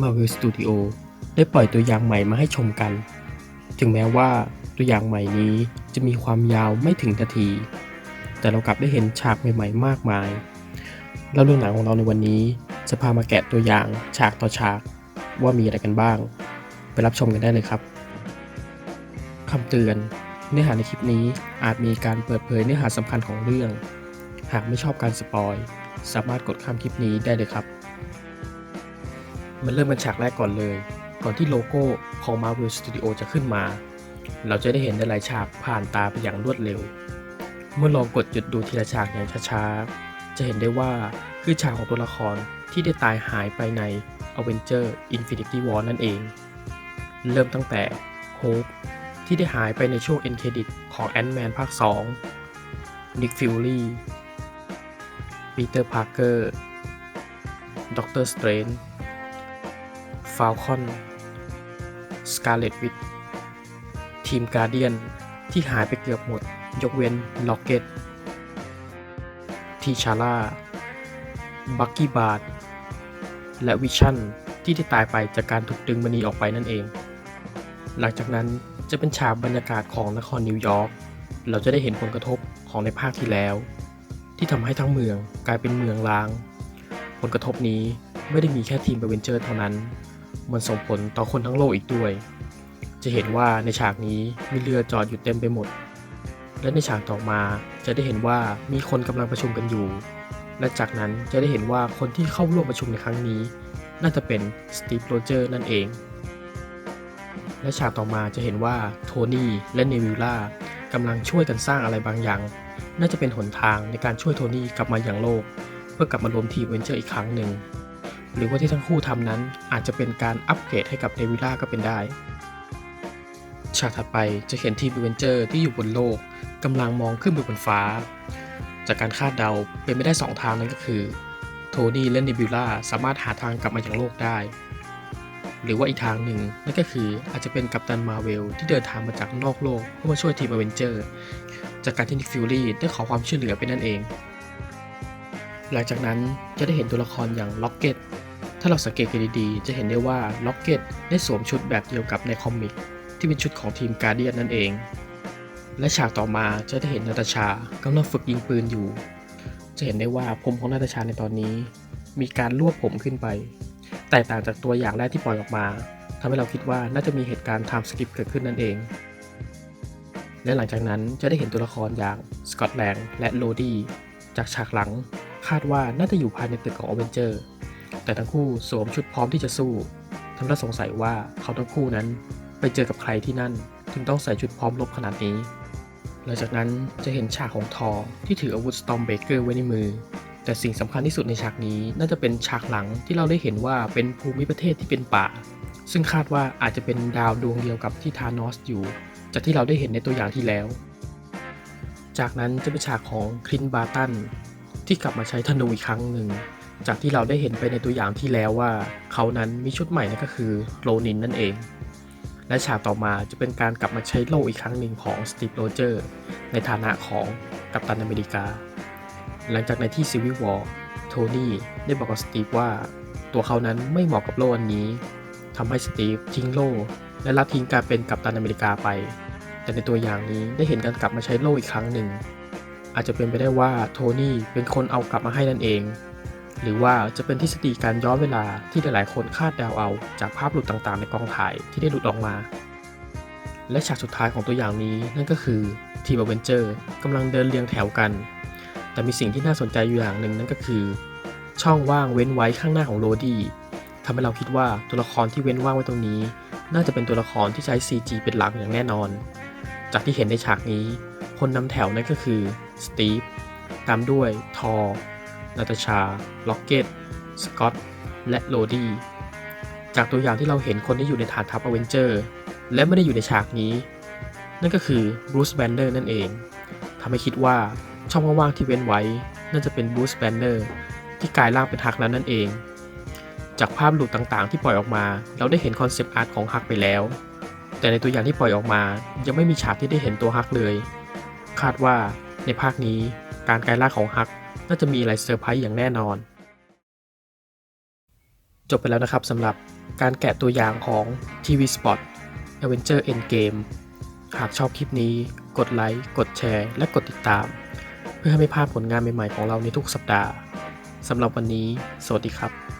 Marvel Studio ได้ปล่อยตัวอย่างใหม่มาให้ชมกัน ถึงแม้ว่าตัวอย่างใหม่นี้จะมีความยาวไม่ถึงนาที แต่เรากลับได้เห็นฉากใหม่ๆ มากมาย แล้วเรื่องหนังของเราในวันนี้จะพามาแกะตัวอย่างฉากต่อฉากว่ามีอะไรกันบ้าง ไปรับชมกันได้เลยครับคำเตือน เนื้อหาในคลิปนี้อาจมีการเปิดเผยเนื้อหาสำคัญของเรื่อง หากไม่ชอบการสปอย สามารถกดข้ามคลิปนี้ได้เลยครับ มันเริ่มกันฉากแรกก่อนเลย ก่อนที่โลโก้ของ Marvel Studio จะขึ้นมา เราจะได้เห็นหลายฉากผ่านตาไปอย่างรวดเร็ว เมื่อลองกดหยุดดูทีละฉากอย่างช้าๆ จะเห็นได้ว่าคือฉากของตัวละครที่ได้ตายหายไปใน Avenger Infinity War นั่นเอง เริ่มตั้งแต่ Hope ที่ได้หายไปในช่วง End Credit ของ Ant-Man ภาค 2 Nick Fury Peter Parker Doctor Strange Falcon Scarlet Witch ทีม Guardian ที่หายไปเกือบหมด ยกเว้น Rocket ทีชาร่าบักกี้บาร์ดและวิชั่นที่ได้ตายไปจากการถูกดึงมณีออกไปนั่นเอง หลังจากนั้นจะเป็นฉากบรรยากาศของนครนิวยอร์ก เราจะได้เห็นผลกระทบของในภาคที่แล้ว ที่ทำให้ทั้งเมืองกลายเป็นเมืองร้าง ผลกระทบนี้ไม่ได้มีแค่ทีมเวนเจอร์เท่านั้น มันส่งผลต่อคนทั้งโลกอีกด้วย จะเห็นว่าในฉากนี้มีเรือจอดอยู่เต็มไปหมด และในฉากต่อมาจะได้เห็นว่ามีคนกำลังประชุมกันอยู่ และจากนั้นจะได้เห็นว่าคนที่เข้าร่วมประชุมในครั้งนี้ น่าจะเป็นสตีฟโรเจอร์นั่นเอง และฉากต่อมาจะเห็นว่าโทนี่และเนวิลล่ากำลังช่วยกันสร้างอะไรบางอย่าง น่าจะเป็นหนทางในการช่วยโทนี่กลับมาอย่างโลก เพื่อกลับมารวมทีมเวนเจอร์อีกครั้งหนึ่ง หรือว่าที่ทั้งคู่ทำนั้นอาจจะเป็นการอัปเกรดให้กับเนวิล่าก็เป็นได้ ฉากถัดไปจะเห็นทีมเวนเจอร์ที่อยู่บนโลกกำลังมองขึ้นไปบนฟ้า จากการคาดเดาเป็นไม่ได้ 2 ทางนั่นก็คือ โทนี่และเนบิล่าสามารถหาทางกลับมาอย่างโลกได้ หรือว่าอีกทางหนึ่งนั่นก็คืออาจจะเป็นกัปตันมาเวลที่เดินทางมาจากนอกโลกเพื่อมาช่วยทีมอเวนเจอร์จากการที่นิกฟิลลี่ได้ขอความช่วยเหลือไปนั่นเองหลังจากนั้นจะได้เห็นตัวละครอย่างล็อกเก็ตาเราสังเกตกันดีๆ จะเห็นได้ว่าล็อกเก็ตได้สวมชุดแบบเดียวกับในคอมิก ที่เป็นชุดของทีมการเดียนนั่นเอง และฉากต่อมาจะได้เห็นนาตาชากำลังฝึกยิงปืนอยู่ จะเห็นได้ว่าผมของนาตาชาในตอนนี้ มีการรวบผมขึ้นไป แตกต่างจากตัวอย่างแรกที่ปล่อยออกมาทำให้เราคิดว่าน่าจะมีเหตุการณ์ไทม์สกิปเกิดขึ้นนั่นเอง และหลังจากนั้นจะได้เห็นตัวละครอย่างสกอตแลนด์และโรดี้จากฉากหลัง คาดว่าน่าจะอยู่ภายในตึกของอเวนเจอร์ แต่ทั้งคู่สวมชุดพร้อมที่จะสู้ทำให้สงสัยว่าเขาทั้งคู่นั้นไปเจอกับใครที่นั่น ถึงต้องใส่ชุดพร้อมรบขนาดนี้ หลังจากนั้นจะเห็นฉากของทอร์ที่ถืออาวุธสตอมเบเกอร์ไว้ในมือ แต่สิ่งสำคัญที่สุดในฉากนี้น่าจะเป็นฉากหลังที่เราได้เห็นว่าเป็นภูมิประเทศที่เป็นป่า ซึ่งคาดว่าอาจจะเป็นดาวดวงเดียวกับที่ธานอสอยู่ จากที่เราได้เห็นในตัวอย่างที่แล้ว จากนั้นจะเป็นฉากของคลินบาร์ตันที่กลับมาใช้ธนูอีกครั้งหนึ่ง จากที่เราได้เห็นไปในตัวอย่างที่แล้วว่า เขานั้นมีชุดใหม่นั่นก็คือโรนินนั่นเอง และฉากต่อมาจะเป็นการกลับมาใช้โล่อีกครั้งหนึ่งของสตีฟโรเจอร์ในฐานะของกัปตันอเมริกา หลังจากในที่ซีวิววอร์โทนี่ได้บอกกับสตีฟว่า ตัวเขานั้นไม่เหมาะกับโล่อันนี้ทำให้สตีฟทิ้งโล่และละทิ้งการเป็นกัปตันอเมริกาไป แต่ในตัวอย่างนี้ได้เห็นการกลับมาใช้โล่อีกครั้งหนึ่ง อาจจะเป็นไปได้ว่าโทนี่เป็นคนเอากลับมาให้นั่นเอง หรือว่าจะเป็นทฤษฎีการย้อนเวลาที่หลายๆคนคาดเดาเอาจากภาพหลุดต่างๆ ในกองถ่ายที่ได้หลุดออกมา และฉากสุดท้ายของตัวอย่างนี้นั่นก็คือทีมอเวนเจอร์กำลังเดินเรียงแถวกัน แต่มีสิ่งที่น่าสนใจอยู่อย่างหนึ่งนั่นก็คือ ช่องว่างเว้นไว้ข้างหน้าของโรดี้ทำให้เราคิดว่าตัวละครที่เว้นว่างไว้ตรงนี้ น่าจะเป็นตัวละครที่ใช้ CG เป็นหลักอย่างแน่นอน จากที่เห็นในฉากนี้ คนนำแถวนั่นก็คือสตีฟตามด้วยทอร์ นาตาชา ล็อกเก็ตสกอต และโรดี้ จากตัวอย่างที่เราเห็นคนที่อยู่ในฐานทัพอเวนเจอร์ และไม่ได้อยู่ในฉากนี้ นั่นก็คือบรูซแบนเนอร์นั่นเองทำให้คิดว่าช่องว่างๆที่เว้นไว้ น่าจะเป็นบรูซแบนเนอร์ที่กลายร่างเป็นฮักแล้วนั่นเอง จากภาพหลุดต่างๆ ที่ปล่อยออกมา เราได้เห็นคอนเซปต์อาร์ตของฮักไปแล้ว แต่ในตัวอย่างที่ปล่อยออกมายังไม่มีฉากที่ได้เห็นตัวฮักเลย คาดว่าในภาคนี้การกลายร่างของฮัก น่าจะมีอะไรเซอร์ไพรส์อย่างแน่นอน จบไปแล้วนะครับสำหรับการแกะตัวอย่างของ TV Spot Avenger Endgame หากชอบคลิปนี้ กดไลค์ กดแชร์ และกดติดตาม เพื่อให้ไม่พลาดผลงานใหม่ๆของเราในทุกสัปดาห์สำหรับวันนี้ สวัสดีครับ